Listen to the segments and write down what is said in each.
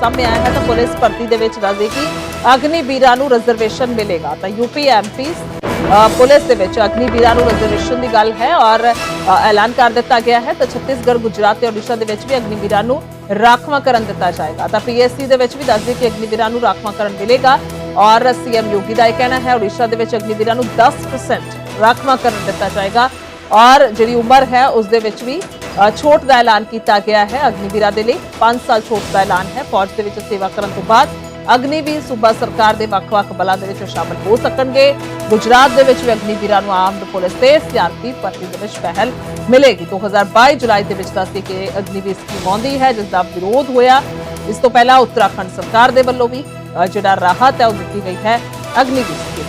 ਸਾਹਮਣੇ ਆਇਆ ਹੈ ਤਾਂ ਪੁਲਿਸ ਭਰਤੀ ਦੇ ਵਿੱਚ ਦੱਸਦੇ ਕਿ ਅਗਨੀ ਵੀਰਾਂ ਨੂੰ ਰਿਜ਼ਰਵੇਸ਼ਨ ਮਿਲੇਗਾ। ਤਾਂ ਯੂਪੀ ਐਮਪੀ ਪੁਲਿਸ ਦੇ ਵਿੱਚ ਅਗਨੀ ਵੀਰਾਂ ਨੂੰ ਰਿਜ਼ਰਵੇਸ਼ਨ ਦੀ ਗੱਲ ਹੈ ਔਰ ਐਲਾਨ ਕਰ ਦਿੱਤਾ ਗਿਆ ਹੈ। ਤਾਂ ਛੱਤੀਸਗੜ੍ਹ, ਗੁਜਰਾਤ ਤੇ ਓਡੀਸ਼ਾ ਦੇ ਵਿੱਚ ਵੀ ਅਗਨੀ ਵੀਰਾਂ ਨੂੰ ਰਾਖਵਾਂ ਕਰਨ ਦਿੱਤਾ ਜਾਏਗਾ। ਤਾਂ ਪੀਐਸਸੀ ਦੇ ਵਿੱਚ ਵੀ ਦੱਸਦੇ ਕਿ ਅਗਨੀ ਵੀਰਾਂ ਨੂੰ ਰਾਖਵਾਂ ਕਰਨ ਮਿਲੇਗਾ ਔਰ ਸੀਐਮ ਯੋਗੀ ਦਾ ਇਹ ਕਹਿਣਾ ਹੈ ਓਡੀਸ਼ਾ ਦੇ ਵਿੱਚ ਅਗਨੀ ਵੀਰਾਂ ਨੂੰ 10% ਰਾਖਵਾਂ ਕਰਨ ਦਿੱਤਾ ਜਾਏਗਾ। ਔਰ ਜਿਹੜੀ ਉਮਰ ਹੈ ਉਸ ਦੇ ਵਿੱਚ ਵੀ ਛੋਟ ਦਾ ਐਲਾਨ ਕੀਤਾ ਗਿਆ ਹੈ ਅਗਨੀਵੀਰਾਂ ਦੇ ਲਈ। 5 ਸਾਲ ਛੋਟ ਦਾ ਐਲਾਨ ਹੈ। ਫੌਜ ਦੇ ਵਿੱਚ ਸੇਵਾ ਕਰਨ ਤੋਂ ਬਾਅਦ ਅਗਨੀਵੀਰ ਸੂਬਾ ਸਰਕਾਰ ਦੇ ਵੱਖ-ਵੱਖ ਬਲਾਂ ਦੇ ਵਿੱਚ ਸ਼ਾਮਲ ਹੋ ਸਕਣਗੇ। ਗੁਜਰਾਤ ਦੇ ਵਿੱਚ ਵੀ ਅਗਨੀਵੀਰਾਂ ਨੂੰ ਆਰਮਡ ਪੁਲਿਸ ਤੇ ਸਿਆਰਪੀ ਭਰਤੀ ਦੇ ਵਿੱਚ ਪਹਿਲ ਮਿਲੇਗੀ। 2022 ਜੁਲਾਈ ਦੇ ਵਿੱਚ ਦੱਸਦੇ ਕਿ ਅਗਨੀਵੀਰ ਸਕੀਮ ਆਉਂਦੀ ਹੈ, ਜਿਸ ਦਾ ਵਿਰੋਧ ਹੋਇਆ। ਇਸ ਤੋਂ ਪਹਿਲਾਂ ਉੱਤਰਾਖੰਡ ਸਰਕਾਰ ਦੇ ਵੱਲੋਂ ਵੀ ਜਿਹੜਾ ਰਾਹਤ ਹੈ ਉਹ ਦਿੱਤੀ ਗਈ ਹੈ ਅਗਨੀਵੀਰ ਸਕੀਮ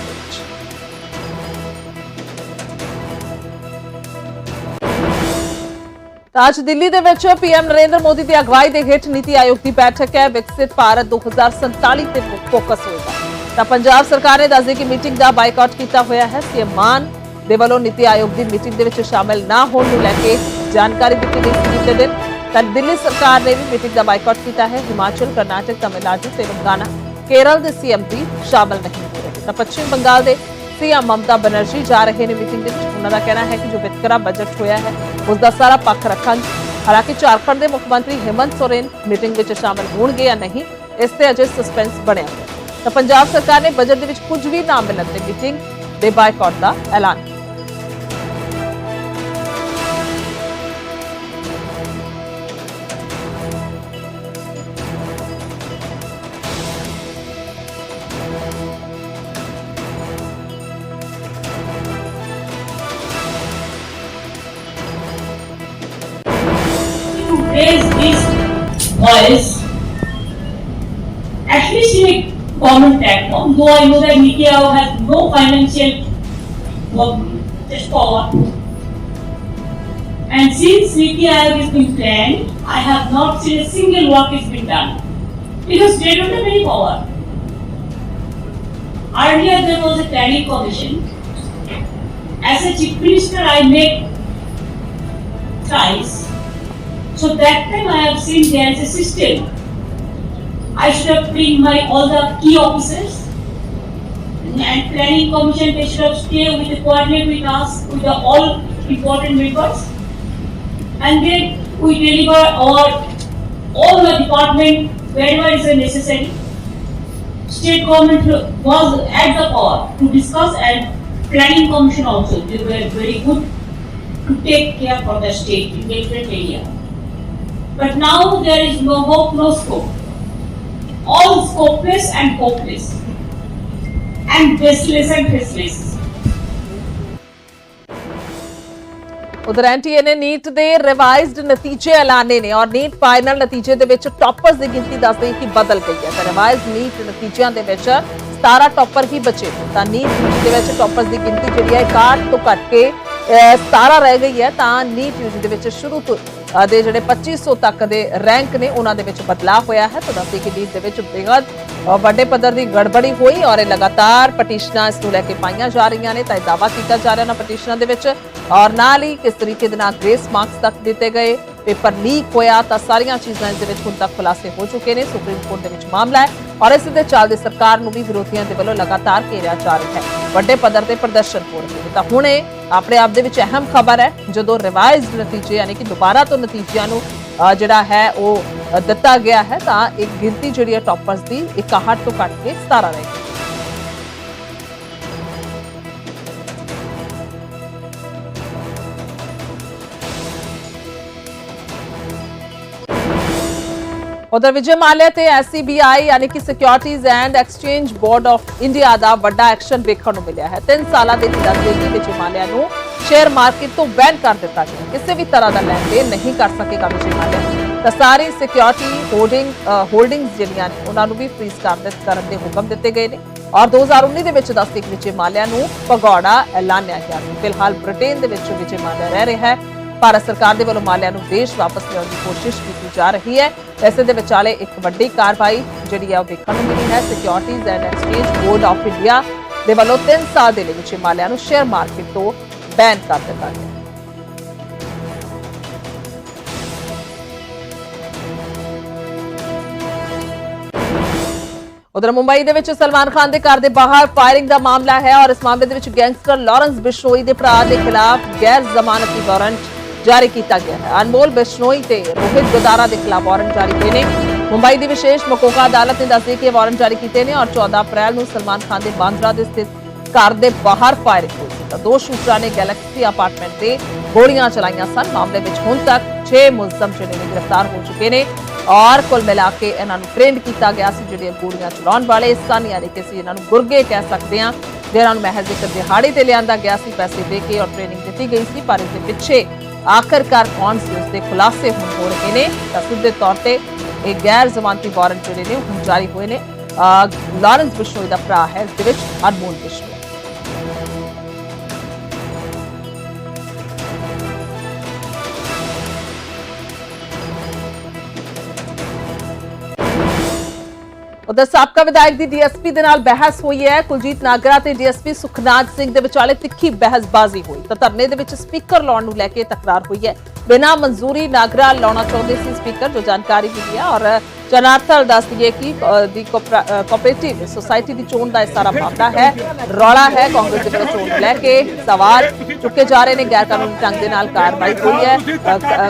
ਤਾਂ ਅੱਜ ਦਿੱਲੀ ਦੇ ਵਿੱਚ ਪੀਐਮ ਨਰਿੰਦਰ ਮੋਦੀ ਦੀ ਅਗਵਾਈ ਦੇ ਹੇਠ ਨੀਤੀ ਆਯੋਗ ਦੀ ਬੈਠਕ ਹੈ। ਵਿਕਸਿਤ ਭਾਰਤ 2047 ਤੇ ਫੋਕਸ ਹੋਏਗਾ। ਤਾਂ ਪੰਜਾਬ ਸਰਕਾਰ ਨੇ ਦੱਸਦੇ ਕਿ ਮੀਟਿੰਗ ਦਾ ਬਾਈਕਾਟ ਕੀਤਾ ਹੋਇਆ ਹੈ। ਸੀਐਮ ਮਾਨ ਦੇ ਵੱਲੋਂ ਨੀਤੀ ਆਯੋਗ ਦੀ ਮੀਟਿੰਗ ਦੇ ਵਿੱਚ ਸ਼ਾਮਲ ਨਾ ਹੋਣ ਨੂੰ ਲੈ ਕੇ ਜਾਣਕਾਰੀ ਦਿੱਤੀ ਗਈ ਸੀ ਬੀਤੇ ਦਿਨ। ਤਾਂ ਦਿੱਲੀ ਸਰਕਾਰ ਨੇ ਵੀ ਮੀਟਿੰਗ ਦਾ ਬਾਈਕਾਟ ਕੀਤਾ ਹੈ। ਹਿਮਾਚਲ, ਕਰਨਾਟਕ, ਤਮਿਲਨਾਡੂ, ਤੇਲੰਗਾਨਾ, ਕੇਰਲ ਦੇ ਸੀਐਮ ਵੀ ਸ਼ਾਮਲ ਨਹੀਂ ਹੋ ਰਹੇ। ਤਾਂ ਪੱਛਮੀ ਬੰਗਾਲ ਦੇ ਸੀਐਮ ਮਮਤਾ ਬਨਰਜੀ ਜਾ ਰਹੇ ਨੇ ਮੀਟਿੰਗ ਦੇ ਵਿੱਚ ਉਹਨਾਂ ਦਾ ਕਹਿਣਾ ਹੈ ਕਿ ਜੋ ਵਿਤਕਰਾ ਬਜਟ ਹੋਇਆ ਹੈ ਉਸ ਦਾ ਸਾਰਾ ਪੱਖ ਰੱਖਾਂਗੇ ਹਾਲਾਂਕਿ ਝਾਰਖੰਡ ਦੇ ਮੁੱਖ ਮੰਤਰੀ ਹੇਮੰਤ ਸੋਰੇਨ ਮੀਟਿੰਗ ਵਿੱਚ ਸ਼ਾਮਲ ਹੋਣਗੇ ਜਾਂ ਨਹੀਂ, ਇਸ ਤੇ ਅਜੇ ਸਸਪੈਂਸ ਬਣਿਆ ਹੈ। ਤਾਂ ਪੰਜਾਬ ਸਰਕਾਰ ਨੇ ਬਜਟ ਦੇ ਵਿੱਚ ਕੁਝ ਵੀ ਨਾ ਮਿਲਣ ਤੇ ਮੀਟਿੰਗ ਦੇ ਬਾਈਕਾਟ ਦਾ ਐਲਾਨ ਕੀਤਾ this voice, at least in a common platform, though I know that Aayog has no financial work, just power. And since Aayog has been planned, I have not seen a single work has been done. Because they don't have any power. Earlier there was a planning commission. As a chief minister, I made tries so that time I have seen there is a system. I should have bring my all the key officers and planning commission they should have stay with the coordinate with us with the all important members and then we deliver our all the department wherever is necessary. State government was at the power to discuss and planning commission also they were very good to take care for the state in different area. But now there is no hope, no scope. All scopeless and hopeless. And baseless and faceless. ਉਧਰ NTA ਨੇ NEET ਦੇ revised ਨਤੀਜੇ ਐਲਾਨੇ ਨੇ ਔਰ NEET final ਨਤੀਜੇ ਦੇ ਵਿੱਚ ਟੌਪਰਸ ਦੀ ਗਿਣਤੀ ਦੱਸਦੇ ਕਿ ਬਦਲ ਗਈ ਹੈ ਤਾਂ ਰਿਵਾਈਜ਼ਡ ਨੀਟ ਨਤੀਜਿਆਂ ਦੇ ਵਿੱਚ 17 ਟੌਪਰ ਹੀ ਬਚੇ ਨੇ। ਤਾਂ ਨੀਟ ਯੂਜੀ ਦੇ ਵਿੱਚ ਟੌਪਰਸ ਦੀ ਗਿਣਤੀ ਜਿਹੜੀ ਹੈ 61 ਤੋਂ ਘੱਟ ਕੇ ਅਹ, 17 ਰਹਿ ਗਈ ਹੈ ਤਾਂ ਨੀਟ ਯੂਜੀ ਦੇ ਵਿੱਚ ਸ਼ੁਰੂ ਤੋਂ ਦੇ ਜਿਹੜੇ 2500 ਤੱਕ ਦੇ ਰੈਂਕ ਨੇ, ਉਹਨਾਂ ਦੇ ਵਿੱਚ ਬਦਲਾਅ ਹੋਇਆ ਹੈ। ਤਾਂ ਦੱਸਦੇ ਕਿ ਨੀਟ ਦੇ ਵਿੱਚ ਬੇਹੱਦ ਵੱਡੇ ਪੱਧਰ ਦੀ ਗੜਬੜੀ ਹੋਈ ਔਰ ਇਹ ਲਗਾਤਾਰ ਪਟੀਸ਼ਨਾਂ ਇਸ ਨੂੰ ਲੈ ਕੇ ਪਾਈਆਂ ਜਾ ਰਹੀਆਂ ਨੇ। ਤਾਂ ਇਹ ਦਾਅਵਾ ਕੀਤਾ ਜਾ ਰਿਹਾ ਨਾ ਪਟੀਸ਼ਨਾਂ ਦੇ ਵਿੱਚ। ਔਰ ਨਾਲ ਹੀ ਕਿਸ ਤਰੀਕੇ ਦੇ ਨਾਲ ਗ੍ਰੇਸ ਮਾਰਕਸ ਤੱਕ ਦਿੱਤੇ ਗਏ, ਪੇਪਰ ਲੀਕ ਹੋਇਆ ਤਾਂ ਸਾਰੀਆਂ ਚੀਜ਼ਾਂ ਇਸ ਦੇ ਵਿੱਚ ਹੁਣ ਤੱਕ ਖੁਲਾਸੇ ਹੋ ਚੁੱਕੇ ਨੇ। ਸੁਪਰੀਮ ਕੋਰਟ ਦੇ ਵਿੱਚ ਮਾਮਲਾ ਹੈ। ਔਰ ਇਸ ਦੇ ਚੱਲਦੇ ਸਰਕਾਰ ਨੂੰ ਵੀ ਵਿਰੋਧੀਆਂ ਦੇ ਵੱਲੋਂ ਲਗਾਤਾਰ ਘੇਰਿਆ ਜਾ ਰਿਹਾ ਹੈ। ਵੱਡੇ ਪੱਧਰ ਤੇ ਪ੍ਰਦਰਸ਼ਨ ਹੋ ਰਹੇ ਨੇ। ਤਾਂ ਹੁਣ ਇਹ ਆਪਣੇ ਆਪ ਦੇ ਵਿੱਚ ਅਹਿਮ ਖਬਰ ਹੈ, ਜਦੋਂ ਰਿਵਾਈਜ਼ਡ ਨਤੀਜੇ ਯਾਨੀ ਕਿ ਦੁਬਾਰਾ ਤੋਂ ਨਤੀਜਿਆਂ ਨੂੰ ਜਿਹੜਾ ਹੈ, ਉਹ ਦਿੱਤਾ ਗਿਆ ਹੈ, ਤਾਂ ਇੱਕ ਗਿਣਤੀ ਜਿਹੜੀ ਹੈ ਟੌਪਰਸ ਦੀ 61 ਤੋਂ ਘੱਟ ਕੇ 17 ਰਹਿ ਗਈ। ਉਧਰ ਵਿਜੇ ਮਾਲਿਆ ਤੇ ਐਸਸੀਬੀਆਈ ਯਾਨੀ ਕਿ securities and exchange board of India ਦਾ ਵੱਡਾ ਐਕਸ਼ਨ ਵੇਖਣ ਨੂੰ ਮਿਲਿਆ ਹੈ। 3 ਸਾਲਾਂ ਦੇ ਨਿਦਾਨ ਦੇ ਲਈ ਮਾਲਿਆ ਨੂੰ ਸ਼ੇਅਰ ਮਾਰਕੀਟ ਤੋਂ ਬੈਨ ਕਰ ਦਿੱਤਾ ਗਿਆ। ਕਿਸੇ ਵੀ ਤਰ੍ਹਾਂ ਦਾ ਲੈਣ ਦੇਣ ਨਹੀਂ ਕਰ ਸਕੇਗਾ ਵਿਜੇ ਮਾਲਿਆ। ਤਾਂ ਸਾਰੀ ਸਿਕਿਉਰਿਟੀ ਹੋਲਡਿੰਗ ਹੋਲਡਿੰਗਸ ਜਿਹੜੀਆਂ ਨੇ, ਉਹਨਾਂ ਨੂੰ ਵੀ ਫ੍ਰੀਜ਼ ਕਰ ਕਰਨ ਦੇ ਹੁਕਮ ਦਿੱਤੇ ਗਏ ਨੇ। ਔਰ 2019 ਦੇ ਵਿੱਚ ਦੱਸਦੇ ਕਿ ਵਿਜੇ ਮਾਲਿਆ ਨੂੰ ਭਗੌੜਾ ਐਲਾਨਿਆ ਗਿਆ ਫਿਲਹਾਲ ਬ੍ਰਿਟੇਨ ਦੇ ਵਿੱਚ ਵਿਜੇ ਮਾਲਿਆ ਰਹਿ ਰਿਹਾ ਹੈ। ਭਾਰਤ ਸਰਕਾਰ ਦੇ ਵੱਲੋਂ ਮਾਲਿਆ ਨੂੰ ਦੇਸ਼ ਵਾਪਸ ਲਿਆਉਣ ਦੀ ਕੋਸ਼ਿਸ਼ ਕੀਤੀ ਜਾ ਰਹੀ ਹੈ। ਇਸੇ ਦੇ ਵਿਚਾਲੇ ਇੱਕ ਵੱਡੀ ਕਾਰਵਾਈ ਜਿਹੜੀ ਹੈ ਉਹ ਵੇਖਣ ਨੂੰ ਮਿਲੀ ਹੈ securities and exchange board of India ਦੇ ਵੱਲੋਂ 3 ਸਾਲ ਦੇ ਲਈ ਵਿਜੇ ਮਾਲਿਆ ਨੂੰ ਸ਼ੇਅਰ ਮਾਰਕੀਟ ਤੋਂ ਬੈਨ ਕਰ ਦਿੱਤਾ ਗਿਆ। ਉਧਰ ਮੁੰਬਈ ਦੇ ਵਿੱਚ ਸਲਮਾਨ ਖਾਨ ਦੇ ਘਰ ਦੇ ਬਾਹਰ ਫਾਇਰਿੰਗ ਦਾ ਮਾਮਲਾ ਹੈ ਔਰ ਇਸ ਮਾਮਲੇ ਦੇ ਵਿੱਚ ਗੈਂਗਸਟਰ ਲਾਰੈਂਸ ਬਿਸ਼ਨੋਈ ਦੇ ਭਰਾ ਦੇ ਖਿਲਾਫ ਗੈਰ ਜ਼ਮਾਨਤੀ ਵਾਰੰਟ ਜਾਰੀ ਕੀਤਾ ਗਿਆ ਹੈ। ਅਨਮੋਲ ਬਿਸ਼ਨੋਈ ਤੇ ਰੋਹਿਤ ਗਦਾਰਾ ਦੇ ਖਿਲਾਫ ਵਾਰੰਟ ਜਾਰੀ ਹੋਏ ਨੇ। ਮੁੰਬਈ ਦੀ ਵਿਸ਼ੇਸ਼ ਮਕੋਕਾ ਅਦਾਲਤ ਨੇ ਦੱਸਿਆ ਕਿ ਵਾਰੰਟ ਜਾਰੀ ਕੀਤੇ ਨੇ ਔਰ 14 ਅਪ੍ਰੈਲ ਨੂੰ ਸਲਮਾਨ ਖਾਨ ਦੇ ਬਾਂਦਰਾ ਦੇ ਸਥਿਤ ਘਰ ਦੇ ਬਾਹਰ ਫਾਇਰਿੰਗ ਹੋਈ ਦੋ ਸ਼ੂਟਰਾਂ ਨੇ ਗੈਲੈਕਸੀ ਅਪਾਰਟਮੈਂਟ ਤੇ ਗੋਲੀਆਂ ਚਲਾਈਆਂ ਸਨ। ਮਾਮਲੇ ਵਿੱਚ ਹੁਣ ਤੱਕ 6 ਮੁਲਜ਼ਮ ਜਿਹੜੇ ਨੇ ਗ੍ਰਿਫਤਾਰ ਹੋ ਚੁੱਕੇ ਨੇ ਔਰ ਕੁੱਲ ਮਿਲਾ ਕੇ ਇਹਨਾਂ ਨੂੰ ਟ੍ਰੇਨਡ ਕੀਤਾ ਗਿਆ ਸੀ ਜਿਹੜੇ ਗੋਲੀਆਂ ਚਲਾਉਣ ਵਾਲੇ ਸਨ। ਯਾਨੀ ਕਿ ਅਸੀਂ ਇਹਨਾਂ ਨੂੰ ਗੁਰਗੇ ਕਹਿ ਸਕਦੇ ਹਾਂ। ਜਿਹਨਾਂ ਨੂੰ ਮਹਿਜ਼ ਇੱਕ ਦਿਹਾੜੀ ਤੇ ਲਿਆਂਦਾ ਗਿਆ ਸੀ, ਪੈਸੇ ਦੇ ਕੇ ਔਰ ਟ੍ਰੇਨਿੰਗ ਦਿੱਤੀ ਗਈ ਸੀ, ਪਰ ਇਸ ਦੇ ਪਿੱਛੇ ਆਖਰਕਾਰ ਕੌਣ ਸੀ ਉਸ ਦੇ ਖੁਲਾਸੇ ਹੁਣ ਹੋ ਰਹੇ ਨੇ? ਤਾਂ ਸਿੱਧੇ ਤੌਰ ਤੇ ਇਹ ਗੈਰ ਜ਼ਮਾਨਤੀ ਵਾਰੰਟ ਜਿਹੜੇ ਨੇ ਹੁਣ ਜਾਰੀ ਹੋਏ ਨੇ। ਲਾਰੈਂਸ ਬਿਸ਼ਨੋਈ ਦਾ ਭਰਾ ਹੈ ਇਸ ਦੇ ਵਿੱਚ ਅਨਮੋਲ ਬਿਸ਼ਨੋਈ। ਉਧਰ ਸਾਬਕਾ ਵਿਧਾਇਕ ਦੀ ਡੀਐਸਪੀ ਦੇ ਨਾਲ ਬਹਿਸ ਹੋਈ ਹੈ। ਕੁਲਜੀਤ ਨਾਗਰਾ ਤੇ ਡੀਐਸਪੀ ਸੁਖਨਾਜ ਸਿੰਘ ਦੇ ਵਿਚਾਲੇ ਤਿੱਖੀ ਬਹਿਸਬਾਜ਼ੀ ਹੋਈ। ਤਾਂ ਧਰਨੇ ਦੇ ਵਿੱਚ ਸਪੀਕਰ ਲਾਉਣ ਨੂੰ ਲੈ ਕੇ ਤਕਰਾਰ ਹੋਈ ਹੈ। ਬਿਨਾਂ ਮਨਜ਼ੂਰੀ ਨਾਗਰਾ ਲਾਉਣਾ ਚਾਹੁੰਦੇ ਸੀ ਸਪੀਕਰ, ਜੋ ਜਾਣਕਾਰੀ ਮਿਲੀ ਹੈ। ਔਰ ਜਨਾਰਥਲ ਦੱਸ ਦਈਏ ਕਿ ਦੀ ਕੋਆਪਰੇਟਿਵ ਸੁਸਾਇਟੀ ਦੀ ਚੋਣ ਦਾ ਇਹ ਸਾਰਾ ਮਾਮਲਾ ਹੈ। ਰੌਲਾ ਹੈ ਕਾਂਗਰਸ ਦੇ ਵੱਲੋਂ ਚੋਣ ਲੈ ਕੇ ਸਵਾਲ ਚੁੱਕੇ ਜਾ ਰਹੇ ਨੇ ਗੈਰ ਕਾਨੂੰਨੀ ਢੰਗ ਦੇ ਨਾਲ ਕਾਰਵਾਈ ਹੋਈ ਹੈ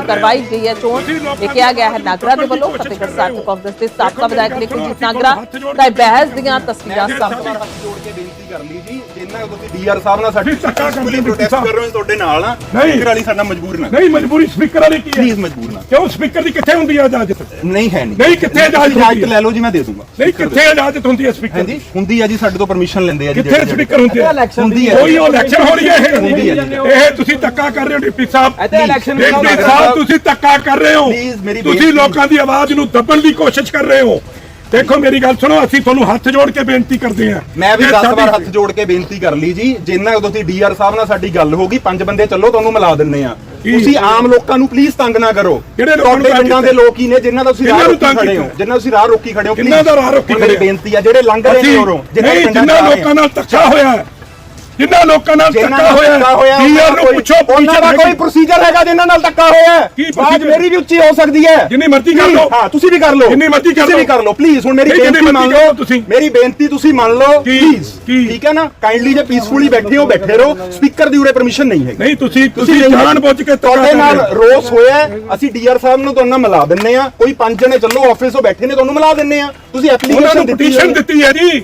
ਕਰਵਾਈ ਗਈ ਹੈ ਚੋਣ। ਇਹ ਕਿਹਾ ਗਿਆ ਹੈ ਨਾਗਰਾ ਦੇ ਵੱਲੋਂ ਫਤਿਹਗੜ੍ਹ ਸਾਹਿਬ ਤੋਂ ਕਾਂਗਰਸ ਦੇ ਸਾਬਕਾ ਵਿਧਾਇਕ ਨੇ ਕੁਲਜੀਤ ਨਾਗਰਾ ਦਾ ਬਹਿਸ ਦੀਆਂ ਤਸਵੀਰਾਂ ਸਾਹਮਣੇ ਜੋੜ ਕੇ ਬੇਨਤੀ ਕਰ ਲਈ ਜੀ ਜਿੰਨਾ ਤੁਸੀਂ ਡੀਆਰ ਸਾਹਿਬ ਨਾਲ ਸਾਡੀ ਸਕੂਲੀ ਹੋ ਪ੍ਰੋਟੈਸਟ। ਕਰ ਰਹੇ ਹੋ ਤੁਹਾਡੇ ਨਾਲ ਆ ਨਹੀਂ। ਸਪੀਕਰ ਵਾਲੀ ਸਾਡਾ ਮਜਬੂਰ ਨਾ ਨਹੀਂ ਮਜਬੂਰੀ ਸਪੀਕਰ ਵਾਲੀ ਕੀ ਹੈ? ਪਲੀਜ਼ ਮਜਬੂਰ ਨਾ ਕਿਉਂ? ਸਪੀਕਰ ਦੀ ਕਿੱਥੇ ਹੁੰਦੀ ਹੈ ਇਜਾਜ਼ਤ ਨਹੀਂ ਹੈ ਨਹੀਂ। ਨਹੀਂ, ਕਿੱਥੇ ਇਜਾਜ਼ਤ ਹੈ? ਲੈ ਲਓ ਜੀ ਮੈਂ ਦੇ ਦੂੰਗਾ। ਨਹੀਂ ਕਿੱਥੇ ਇਜਾਜ਼ਤ ਹੁੰਦੀ ਹੈ ਸਪੀਕਰ ਹਾਂਜੀ ਦੀ ਹੁੰਦੀ ਆ ਜੀ ਸਾਡੇ ਤੋਂ ਪਰਮਿਸ਼ਨ ਲੈਂਦੇ ਆ ਜੀ ਕਿੱਥੇ ਸਪੀਕਰ ਹੁੰਦੇ ਆ ਹੁੰਦੀ ਹੈ। ਕੋਈ ਉਹ ਇਲੈਕਸ਼ਨ ਹੋ ਰਹੀ ਹੈ ਹੁੰਦੀ ਹੈ ਇਹ ਜੀ। ਇਹ ਤੁਸੀਂ ਧੱਕਾ ਕਰ ਰਹੇ ਹੋ ਡਿਪਟੀ ਸਾਹਿਬ। ਡਿਪਟੀ ਸਾਹਿਬ ਹੈ। ਤੁਸੀਂ ਧੱਕਾ ਕਰ ਰਹੇ ਹੋ। ਤੁਸੀਂ ਲੋਕਾਂ ਦੀ ਆਵਾਜ਼ ਨੂੰ ਦੱਬਣ ਦੀ ਕੋਸ਼ਿਸ਼ ਕਰ ਰਹੇ ਹੋ। ਦੇਖੋ ਮੇਰੀ ਗੱਲ ਸੁਣੋ ਅਸੀਂ ਤੁਹਾਨੂੰ ਹੱਥ ਜੋੜ ਕੇ ਬੇਨਤੀ ਕਰਦੇ ਹਾਂ। ਮੈਂ ਵੀ ਇਹ 10 ਸਾਡੀ- ਵਾਰ ਹੱਥ ਜੋੜ ਕੇ ਬੇਨਤੀ ਕਰ ਲਈ ਜੀ। ਜਿੰਨਾ ਉਦੋਂ ਤੁਸੀਂ ਡੀਆਰ ਸਾਹਿਬ ਨਾਲ ਸਾਡੀ ਗੱਲ ਹੋ ਗਈ ਪੰਜ ਬੰਦੇ ਚੱਲੋ ਤੁਹਾਨੂੰ ਮਿਲਾ ਦਿੰਨੇ ਆ? ਤੁਸੀਂ ਆਮ ਲੋਕਾਂ ਨੂੰ ਪਲੀਜ਼ ਤੰਗ ਨਾ ਕਰੋ ਨੂੰ ਤੁਹਾਡੇ ਪਿੰਡਾਂ ਦੇ? ਲੋਕ ਹੀ ਨੇ ਜਿਨ੍ਹਾਂ ਦਾ ਤੁਸੀਂ ਰਾਹ ਰੋਕੀ ਖੜੇ ਹੋ? ਜਿਨ੍ਹਾਂ ਤੁਸੀਂ ਰਾਹ ਰੋਕੀ ਖੜੇ ਹੋ ਕਿਹਨਾਂ ਦਾ ਰਾਹ ਰੋਕੀ ਖੜੇ? ਬੇਨਤੀ ਆ ਜਿਹੜੇ ਲੰਘ ਰਹੇ ਨੇ ਉਰੋਂ ਜਿਨ੍ਹਾਂ ਲੋਕਾਂ ਨਾਲ ਧੱਕਾ ਹੋਇਆ ਹੈ, ਜਿਨ੍ਹਾਂ ਲੋਕਾਂ ਨਾਲ ਧੱਕਾ ਹੋਇਆ ਡੀਆਰ ਨੂੰ ਪੁੱਛੋ ਉਹਨਾਂ ਦਾ ਕੋਈ। ਪ੍ਰੋਸੀਜਰ ਹੈਗਾ ਜਿਨ੍ਹਾਂ ਨਾਲ ਧੱਕਾ ਹੋਇਆ ਹੈ procedure? ਮੇਰੀ ਵੀ ਉੱਚੀ ਹੋ ਸਕਦੀ ਹੈ ਜਿੰਨੀ ਮਰਜ਼ੀ ਕਰ ਲਓ। ਹਾਂ ਤੁਸੀਂ ਵੀ ਕਰ ਲਓ ਜਿੰਨੀ ਮਰਜ਼ੀ ਕਰ ਤੁਸੀਂ ਵੀ ਲਓ। ਕਰ ਲਓ ਪਲੀਜ਼ ਹੁਣ ਮੇਰੀ ਬੇਨਤੀ ਮੰਨ ਲਓ ਤੁਸੀਂ। ਮੇਰੀ ਬੇਨਤੀ ਤੁਸੀਂ ਮੰਨ ਲਓ? ਪਲੀਜ਼? ਠੀਕ ਹੈ ਨਾ ਕਾਈਂਡਲੀ ਜੇ ਪੀਸਫੁਲੀ ਬੈਠੇ ਹੋ ਬੈਠੇ ਰਹੋ ਸਪੀਕਰ ਦੀ ਉਰੇ ਪਰਮਿਸ਼ਨ ਨਹੀਂ ਹੈਗੀ ਨਹੀਂ ਤੁਸੀਂ ਤੁਸੀਂ ਜਾਣ ਬੁੱਝ ਕੇ ਤੁਹਾਡੇ ਨਾਲ ਹੋ। ਰੋਸ ਹੋਇਆ ਹੈ, ਅਸੀਂ ਡੀਆਰ ਸਾਹਿਬ ਨੂੰ ਤੁਹਾਨੂੰ ਮਿਲਾ ਦਿੰਨੇ ਆ ਕੋਈ ਪੰਜ ਜਣੇ ਚੱਲੋ ਆਫਿਸ ਤੋਂ ਬੈਠੇ ਨੇ ਤੁਹਾਨੂੰ ਮਿਲਾ ਦਿੰਨੇ ਆ ਤੁਸੀਂ ਐਪਲੀਕੇਸ਼ਨ। ਦਿੱਤੀ ਹੈ ਜੀ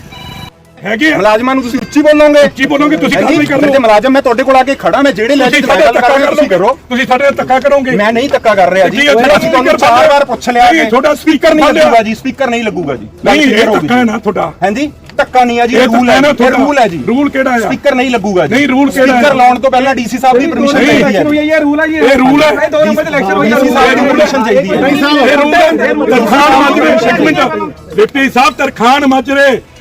ਹੈਗੇ ਆ। ਮੁਲਾਜ਼ਮਾਂ ਨੂੰ ਤੁਸੀਂ ਉੱਚੀ ਬੋਲੋਗੇ? ਉੱਚੀ ਬੋਲੋਗੇ ਤੁਸੀਂ ਕਾਰਵਾਈ ਕਰ ਜੇ ਲਓ ਮੁਲਾਜ਼ਮ ਮੈਂ ਤੁਹਾਡੇ ਕੋਲ ਆ ਕੇ ਖੜਾ ਮੈਂ ਜਿਹੜੇ ਲਹਿਜੇ ਤੁਸੀਂ 'ਚ ਸਾਡੇ ਧੱਕਾ ਕਰ ਰਿਹਾ ਤੁਸੀਂ ਕਰੋ। ਤੁਸੀਂ ਸਾਡੇ ਨਾਲ ਧੱਕਾ ਕਰੋਗੇ। ਮੈਂ ਨਹੀਂ ਧੱਕਾ ਕਰ ਰਿਹਾ ਜੀ। ਜੀ, ਅਸੀਂ ਤੁਹਾਨੂੰ ਚਾਰ ਵਾਰ ਪੁੱਛ ਲਿਆ ਨਹੀਂ, ਕਿ ਤੁਹਾਡਾ ਸਪੀਕਰ ਨਹੀਂ। ਲੱਗੂਗਾ। ਜੀ ਸਪੀਕਰ ਨਹੀਂ ਲੱਗੂਗਾ ਜੀ। ਨਹੀਂ ਇਹ ਧੱਕਾ ਹੈ ਨਾ ਤੁਹਾਡਾ। ਹਾਂਜੀ? ਧੱਕਾ ਨਹੀਂ ਆ ਜੀ ਰੂਲ ਹੈ ਨਾ ਰੂਲ ਹੈ ਜੀ। ਰੂਲ ਕਿਹੜਾ ਆ? ਸਪੀਕਰ ਨਹੀਂ ਲੱਗੂਗਾ ਜੀ। ਨਹੀਂ, rule ਕਿਹੜਾ ਹੈ? ਸਪੀਕਰ ਲਾਉਣ ਤੋਂ ਪਹਿਲਾਂ ਡੀਸੀ ਸਾਹਿਬ ਦੀ ਪਰਮਿਸ਼ਨ ਨਹੀਂ, ਚਾਹੀਦੀ ਹੈ। ਇਹ ਰੂਲ ਹੈ ਜੀ ਇਹ ਰੂਲ ਹੈ ਦੋ ਨੰਬਰ ਤੇ ਇਲੈਕਸ਼ਨ ਹੋਈ ਹੈ ਡੀਸੀ ਸਾਹਿਬ ਦੀ ਪਰਮਿਸ਼ਨ ਚਾਹੀਦੀ ਹੈ। ਇਹ ਰੂਲ ਹੈ। ਤਰਖਾਨ ਮਾਜਰੇ ਇੱਕ ਮਿੰਟ। ਡਿਪਟੀ ਸਾਹਿਬ ਤਰਖਾਨ ਮਾਜਰੇ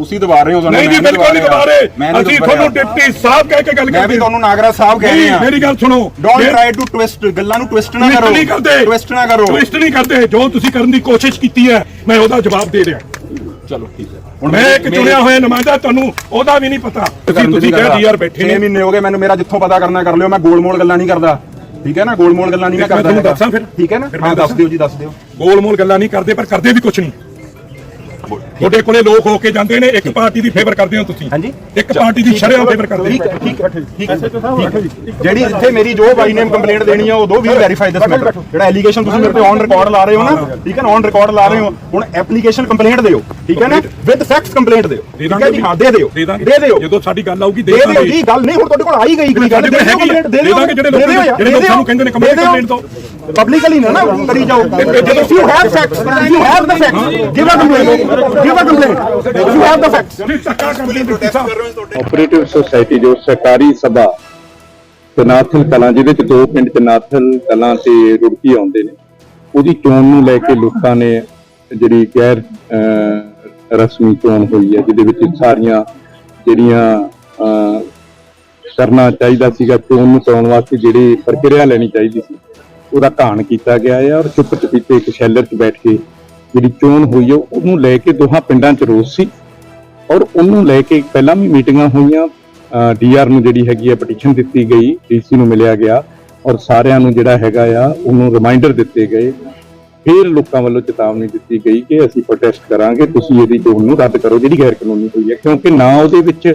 ਤੁਸੀਂ ਦਬਾ ਰਹੇ ਹੋ ਸਾਨੂੰ ਨਹੀਂ ਜੀ ਬਿਲਕੁਲ ਨਹੀਂ ਦਬਾ ਰਹੇ। ਅਸੀਂ ਤੁਹਾਨੂੰ। ਡਿਪਟੀ ਸਾਹਿਬ ਕਹਿ ਕੇ ਗੱਲ ਮੈਂ ਵੀ ਕਰਦੇ ਤੁਹਾਨੂੰ ਨਾਗਰਾ ਸਾਹਿਬ ਕਹਿ ਰਿਹਾ। ਮੇਰੀ ਗੱਲ ਸੁਣੋ। ਡੋਨਟ ਟ੍ਰਾਈ ਟੂ ਟਵਿਸਟ ਗੱਲਾਂ ਨੂੰ ਟਵਿਸਟ ਨਾ ਕਰੋ। ਨਹੀਂ ਕਰਦੇ। ਟਵਿਸਟ ਨਾ ਕਰੋ। ਟਵਿਸਟ ਨਹੀਂ ਕਰਦੇ। ਜੋ ਤੁਸੀਂ ਕਰਨ ਦੀ ਕੋਸ਼ਿਸ਼ ਕੀਤੀ ਹੈ ਮੈਂ ਉਹਦਾ ਜਵਾਬ ਦੇ ਰਿਹਾ। ਚਲੋ ਠੀਕ ਹੈ। ਮੈਂ ਇੱਕ ਚੁਣਿਆ ਹੋਇਆ ਨੁਮਾਇੰਦਾ ਤੁਹਾਨੂੰ ਉਹਦਾ ਵੀ ਨਹੀਂ ਪਤਾ। ਤੁਸੀਂ ਤੁਸੀਂ ਕਹਿ ਯਾਰ ਬੈਠੇ 6 ਨੇ। ਮਹੀਨੇ ਹੋ ਗਏ ਮੈਨੂੰ ਮੇਰਾ ਜਿੱਥੋਂ ਪਤਾ ਕਰਨਾ ਕਰ ਲਿਓ। ਮੈਂ ਗੋਲ-ਮੋਲ ਗੱਲਾਂ ਨਹੀਂ ਕਰਦਾ। ਠੀਕ ਹੈ ਨਾ? ਗੋਲ-ਮੋਲ ਗੱਲਾਂ ਨਹੀਂ ਮੈਂ ਕਰਦਾ ਤੁਹਾਨੂੰ। ਦੱਸਾਂ ਫਿਰ? ਠੀਕ ਹੈ ਨਾ? ਹਾਂ ਮੈਂ ਦੱਸ ਦਿਓ ਜੀ ਦੱਸ ਦਿਓ। ਗੋਲ ਮੋਲ ਗੱਲਾਂ ਨਹੀਂ ਕਰਦੇ ਪਰ ਕਰਦੇ ਵੀ ਕੁਝ ਨਹੀਂ। ਤੁਹਾਡੇ ਕੋਲੇ ਲੋਕ ਹੋ ਕੇ ਜਾਂਦੇ ਨੇ ਇੱਕ ਪਾਰਟੀ ਦੀ ਫੇਵਰ ਕਰਦੇ ਹੋ ਤੁਸੀਂ। ਹਾਂਜੀ। ਇੱਕ ਪਾਰਟੀ ਦੀ ਸ਼ਰਿਆਂ ਫੇਵਰ ਕਰਦੇ ਠੀਕ ਹੋ ਠੀਕ ਹੈ। ਠੀਕ ਹੈ। ਠੀਕ। ਜਿਹੜੀ ਇੱਥੇ ਮੇਰੀ ਜੋ ਬਾਈ ਨੇਮ ਕੰਪਲੇਂਟ ਦੇਣੀ ਆ ਉਦੋਂ ਵੀ ਵੈਰੀਫਾਈ ਦਿਸ ਮੈਟਰ ਜਿਹੜਾ ਐਲੀਗੇਸ਼ਨ ਤੁਸੀਂ ਮੇਰੇ ਤੇ ਔਨ ਰਿਕਾਰਡ ਲਾ ਰਹੇ ਹੋ ਨਾ ਠੀਕ ਹੈ ਨਾ? ਔਨ ਰਿਕਾਰਡ ਲਾ ਰਹੇ ਹੋ। ਹੁਣ ਐਪਲੀਕੇਸ਼ਨ ਕੰਪਲੇਂਟ ਦਿਓ ਠੀਕ ਹੈ ਨਾ? ਵਿਦ ਫੈਕਟਸ ਕੰਪਲੇਂਟ ਦਿਓ ਠੀਕ ਹੈ ਜੀ? ਹਾਂ ਦੇ ਦਿਓ। ਦੇ ਦੇ ਦਿਓ। ਜਦੋਂ ਸਾਡੀ ਗੱਲ ਆਊਗੀ ਦੇ ਦਿਓ ਜੀ ਗੱਲ ਨਹੀਂ ਹੁਣ ਤੁਹਾਡੇ ਕੋਲ ਆਈ ਗਈ ਕੋਈ ਗੱਲ। ਦੇ ਦਿਓ ਦੇ ਦਾਂਗੇ ਜਿਹੜੇ ਦੇ ਦਿਓ ਲੋਕ- ਜਿਹੜੇ ਦੇ ਲੋਕ ਸਾਨੂੰ ਕਹਿੰਦੇ ਨੇ ਦੇ ਦਿਓ। complaint ਪਬਲਿਕਲੀ ਨਾ ਨਾ ਕਰੀ ਜਾਓ। you have facts if you have the facts give a complaint give a complaint. You have the facts. Operative society ਜੋ ਸਰਕਾਰੀ ਸਭਾ ਤਨਾਥਲ ਕਲਾਂ ਜਿਹਦੇ ਚ ਦੋ ਪਿੰਡ ਤਨਾਥਲ ਕਲਾਂ ਤੇ ਰੁੜਕੀ ਆਉਂਦੇ ਨੇ ਉਹਦੀ ਚੋਣ ਨੂੰ ਲੈ ਕੇ ਲੋਕਾਂ ਨੇ ਜਿਹੜੀ ਗੈਰ ਅਹ, ਰਸਮੀ ਚੋਣ ਹੋਈ ਹੈ ਜਿਹਦੇ ਵਿੱਚ ਸਾਰੀਆਂ ਜਿਹੜੀਆਂ ਅਹ, ਕਰਨਾ ਚਾਹੀਦਾ ਸੀਗਾ ਚੋਣ ਨੂੰ ਕਰਾਉਣ ਵਾਸਤੇ ਜਿਹੜੀ ਪ੍ਰਕਿਰਿਆ ਲੈਣੀ ਚਾਹੀਦੀ ਸੀ ਉਹਦਾ ਘਾਣ ਕੀਤਾ ਗਿਆ ਹੈ ਔਰ ਚੁੱਪ ਚਪੀਤੇ ਇੱਕ ਸ਼ੈਲਰ 'ਚ ਬੈਠ ਕੇ ਜਿਹੜੀ ਚੋਣ ਹੋਈ ਹੈ ਉਹਨੂੰ ਲੈ ਕੇ ਦੋਹਾਂ ਪਿੰਡਾਂ 'ਚ ਰੋਸ ਸੀ ਔਰ ਉਹਨੂੰ ਲੈ ਕੇ ਪਹਿਲਾਂ ਵੀ ਮੀਟਿੰਗਾਂ ਹੋਈਆਂ। ਡੀਆਰ ਨੂੰ ਜਿਹੜੀ ਹੈਗੀ ਹੈ ਪਟੀਸ਼ਨ ਦਿੱਤੀ ਗਈ ਡੀਸੀ ਨੂੰ ਮਿਲਿਆ ਗਿਆ ਔਰ ਸਾਰਿਆਂ ਨੂੰ ਜਿਹੜਾ ਹੈਗਾ ਆ, ਉਹਨੂੰ ਰਿਮਾਈਂਡਰ ਦਿੱਤੇ ਗਏ। ਫਿਰ ਲੋਕਾਂ ਵੱਲੋਂ ਚੇਤਾਵਨੀ ਦਿੱਤੀ ਗਈ ਕਿ ਅਸੀਂ ਪ੍ਰੋਟੈਸਟ ਕਰਾਂਗੇ, ਤੁਸੀਂ ਇਹਦੀ ਚੋਣ ਨੂੰ ਰੱਦ ਕਰੋ, ਜਿਹੜੀ ਗੈਰ ਕਾਨੂੰਨੀ ਹੋਈ ਹੈ ਕਿਉਂਕਿ ਨਾ ਉਹਦੇ ਵਿੱਚ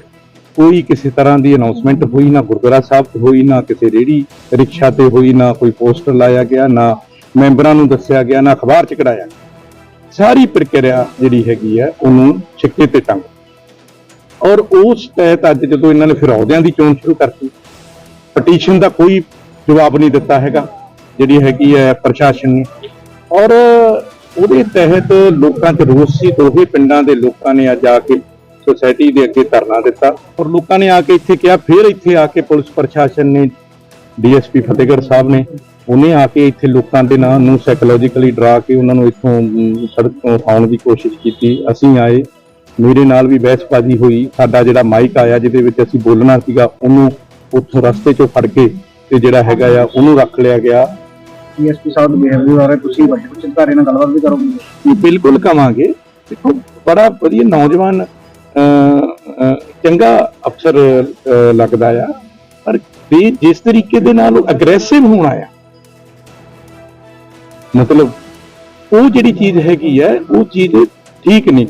ਕੋਈ ਕਿਸੇ ਤਰ੍ਹਾਂ ਦੀ ਅਨਾਉਂਸਮੈਂਟ ਹੋਈ, ਨਾ ਗੁਰਦੁਆਰਾ ਸਾਹਿਬ 'ਚ ਹੋਈ, ਨਾ ਕਿਸੇ ਰੇੜੀ ਰਿਕਸ਼ਾ ਤੇ ਹੋਈ, ਨਾ ਕੋਈ ਪੋਸਟਰ ਲਾਇਆ ਗਿਆ, ਨਾ ਮੈਂਬਰਾਂ ਨੂੰ ਦੱਸਿਆ ਗਿਆ, ਨਾ ਅਖਬਾਰ 'ਚ ਕਢਾਇਆ ਗਿਆ। ਸਾਰੀ ਪ੍ਰਕਿਰਿਆ ਜਿਹੜੀ ਹੈਗੀ ਹੈ ਉਹਨੂੰ ਛਿੱਕੇ ਤੇ ਟੰਗ। ਔਰ ਉਸ ਤਹਿਤ ਅੱਜ ਜਦੋਂ ਇਹਨਾਂ ਨੇ ਫਿਰ ਦੀ ਚੋਣ ਸ਼ੁਰੂ ਕਰਤੀ ਪਟੀਸ਼ਨ ਦਾ ਕੋਈ ਜਵਾਬ ਨਹੀਂ ਦਿੱਤਾ ਹੈਗਾ, ਜਿਹੜੀ ਹੈਗੀ ਹੈ ਪ੍ਰਸ਼ਾਸਨ ਨੇ। ਔਰ ਉਹਦੇ ਤਹਿਤ ਲੋਕਾਂ 'ਚ ਰੋਸ ਸੀ, ਦੋਹੇ ਪਿੰਡਾਂ ਦੇ ਲੋਕਾਂ ਨੇ ਅੱਜ ਆ ਕੇ ਸੋਸਾਇਟੀ ਦੇ ਅੱਗੇ ਧਰਨਾ ਦਿੱਤਾ। ਔਰ ਲੋਕਾਂ ਨੇ ਆ ਕੇ ਇੱਥੇ ਕਿਹਾ, ਫਿਰ ਇੱਥੇ ਆ ਕੇ ਪੁਲਿਸ ਪ੍ਰਸ਼ਾਸਨ ਨੇ, ਡੀਐਸਪੀ ਫਤਿਹਗੜ੍ਹ ਸਾਹਿਬ ਨੇ ਉਹਨੇ ਆ ਕੇ ਇੱਥੇ ਲੋਕਾਂ ਦੇ ਨਾਂ ਨੂੰ ਸਾਈਕੋਲੋਜੀਕਲੀ ਡਰਾ ਕੇ ਉਹਨਾਂ ਨੂੰ ਇੱਥੋਂ ਸੜਕ ਤੋਂ ਉਠਾਉਣ ਦੀ ਕੋਸ਼ਿਸ਼ ਕੀਤੀ। ਅਸੀਂ ਆਏ ਮੇਰੇ ਨਾਲ ਵੀ ਬਹਿਸਬਾਜ਼ੀ ਹੋਈ। ਸਾਡਾ ਜਿਹੜਾ ਮਾਈਕ ਆਇਆ ਜਿਹਦੇ ਵਿੱਚ ਅਸੀਂ ਬੋਲਣਾ ਸੀਗਾ ਉਹਨੂੰ ਉੱਥੋਂ ਰਸਤੇ ਚੋਂ ਫੜ ਕੇ ਤੇ ਜਿਹੜਾ ਹੈਗਾ ਆ ਉਹਨੂੰ ਰੱਖ ਲਿਆ ਗਿਆ। ਡੀਐਸਪੀ ਸਾਹਿਬ ਦੇ ਬਿਹੇਵੀਅਰ ਬਾਰੇ ਤੁਸੀਂ ਵੱਡੇ ਅਧਿਕਾਰੀ ਨਾਲ ਗੱਲਬਾਤ ਵੀ ਕਰੋਗੇ? ਬਿਲਕੁਲ ਕਵਾਂਗੇ। ਦੇਖੋ ਬੜਾ ਵਧੀਆ ਨੌਜਵਾਨ ਚੰਗਾ ਅਫਸਰ ਲੱਗਦਾ ਆ। ਪਰ ਵੀ ਜਿਸ ਤਰੀਕੇ ਦੇ ਨਾਲ ਉਹ ਅਗਰੈਸਿਵ ਹੋਣਾ ਆ ਮਤਲਬ ਉਹ ਜਿਹੜੀ ਚੀਜ਼ ਹੈਗੀ ਹੈ ਉਹ ਚੀਜ਼ ਠੀਕ ਨਹੀਂ।